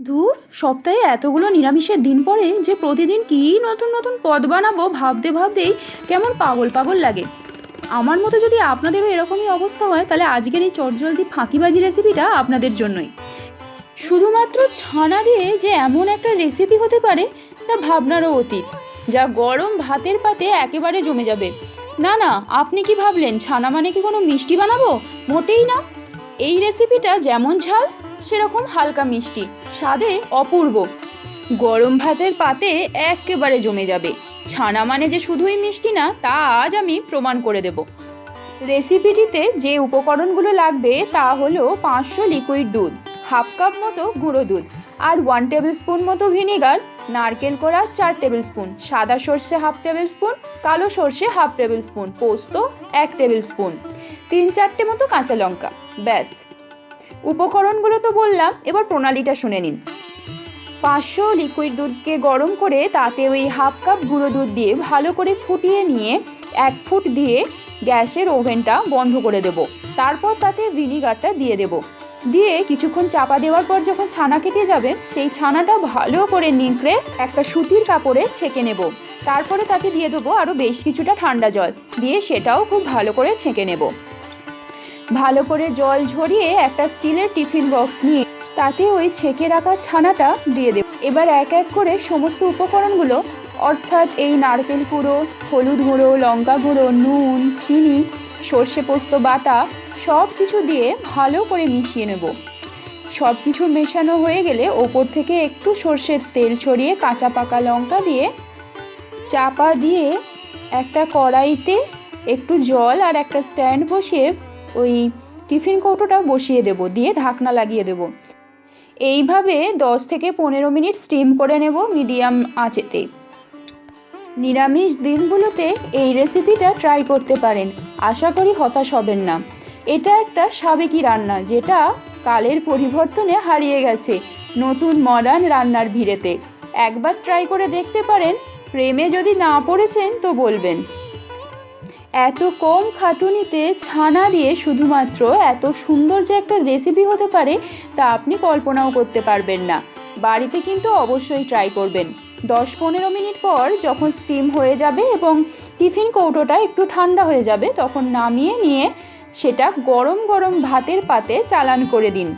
ধুর, সপ্তাহে এতগুলো নিরামিষের দিন পরে যে প্রতিদিন কী নতুন নতুন পদ বানাবো ভাবতে ভাবতেই কেমন পাগল পাগল লাগে। আমার মতো যদি আপনাদেরও এরকমই অবস্থা হয়, তাহলে আজকের এই চটজলদি ফাঁকিবাজি রেসিপিটা আপনাদের জন্যই। শুধুমাত্র ছানা দিয়ে যে এমন একটা রেসিপি হতে পারে, তা ভাবনারও অতীত। যা গরম ভাতের পাতে একেবারে জমে যাবে। না না, আপনি কি ভাবলেন, ছানা মানে কি কোনো মিষ্টি বানাবো? মোটেই না। এই রেসিপিটা যেমন ঝাল সেরকম হালকা মিষ্টি, স্বাদে অপূর্ব। গরম ভাতের পাতে একেবারে জমে যাবে। ছানা মানে যে শুধুই মিষ্টি না, তা আজ আমি প্রমাণ করে দেব। রেসিপিটিতে যে উপকরণগুলো লাগবে, তা হলো পাঁচশো লিকুইড দুধ, হাফ কাপ মতো গুঁড়ো দুধ আর ওয়ান টেবিল স্পুন মতো ভিনেগার, নারকেল কোড়া চার টেবিল স্পুন সাদা সর্ষে হাফ টেবিল স্পুন কালো সর্ষে হাফ টেবিল স্পুন পোস্ত এক টেবিল স্পুন তিন চারটে মতো কাঁচা লঙ্কা, ব্যাস। উপকরণগুলো তো বললাম, এবার প্রণালীটা শুনে নিন। পাঁচশো লিকুইড দুধকে গরম করে তাতে ওই হাফ কাপ গুঁড়ো দুধ দিয়ে ভালো করে ফুটিয়ে নিয়ে এক ফুট দিয়ে গ্যাসের ওভেনটা বন্ধ করে দেব। তারপর তাতে ভিনিগারটা দিয়ে দেব। দিয়ে কিছুক্ষণ চাপা দেওয়ার পর যখন ছানা কেটে যাবে, সেই ছানাটা ভালো করে নিংড়ে একটা সুতির কাপড়ে ছেঁকে নেব। তারপরে তাতে দিয়ে দেবো আরও বেশ কিছুটা ঠান্ডা জল। দিয়ে সেটাও খুব ভালো করে ছেঁকে নেব। ভালো করে জল ঝরিয়ে একটা স্টিলের টিফিন বক্স নিয়ে তাতে ওই ছেঁকে রাখা ছানাটা দিয়ে দেব। এবার এক এক করে সমস্ত উপকরণগুলো, অর্থাৎ এই নারকেল কুড়ো, হলুদ গুঁড়ো, লঙ্কা গুঁড়ো, নুন, চিনি, সর্ষে পোস্ত, বাটা, সব কিছু দিয়ে ভালো করে মিশিয়ে নেব। সব কিছু মেশানো হয়ে গেলে ওপর থেকে একটু সর্ষের তেল ছড়িয়ে কাঁচা পাকা লঙ্কা দিয়ে চাপা দিয়ে একটা কড়াইতে একটু জল আর একটা স্ট্যান্ড বসিয়ে ওই টিফিন কৌটোটা বসিয়ে দেব, দিয়ে ঢাকনা লাগিয়ে দেব। এইভাবে দশ থেকে পনেরো মিনিট স্টিম করে নেব মিডিয়াম আঁচেতে। নিরামিষ দিনগুলোতে এই রেসিপিটা ট্রাই করতে পারেন। আশা করি হতাশ হবেন না। এটা একটা সাবেকি রান্না, যেটা কালের পরিবর্তনে হারিয়ে গেছে নতুন মডার্ন রান্নার ভিড়েতে। একবার ট্রাই করে দেখতে পারেন। প্রেমে যদি না পড়েছেন তো বলবেন। এত কম খাটুনিতে ছানা দিয়ে শুধুমাত্র এত সুন্দর যে একটা রেসিপি হতে পারে তা আপনি কল্পনাও করতে পারবেন না। বাড়িতে কিন্তু অবশ্যই ট্রাই করবেন। দশ পনেরো মিনিট পর যখন স্টিম হয়ে যাবে এবং টিফিন কৌটোটা একটু ঠান্ডা হয়ে যাবে, তখন নামিয়ে নিয়ে সেটা গরম গরম ভাতের পাতে চালান করে দিন।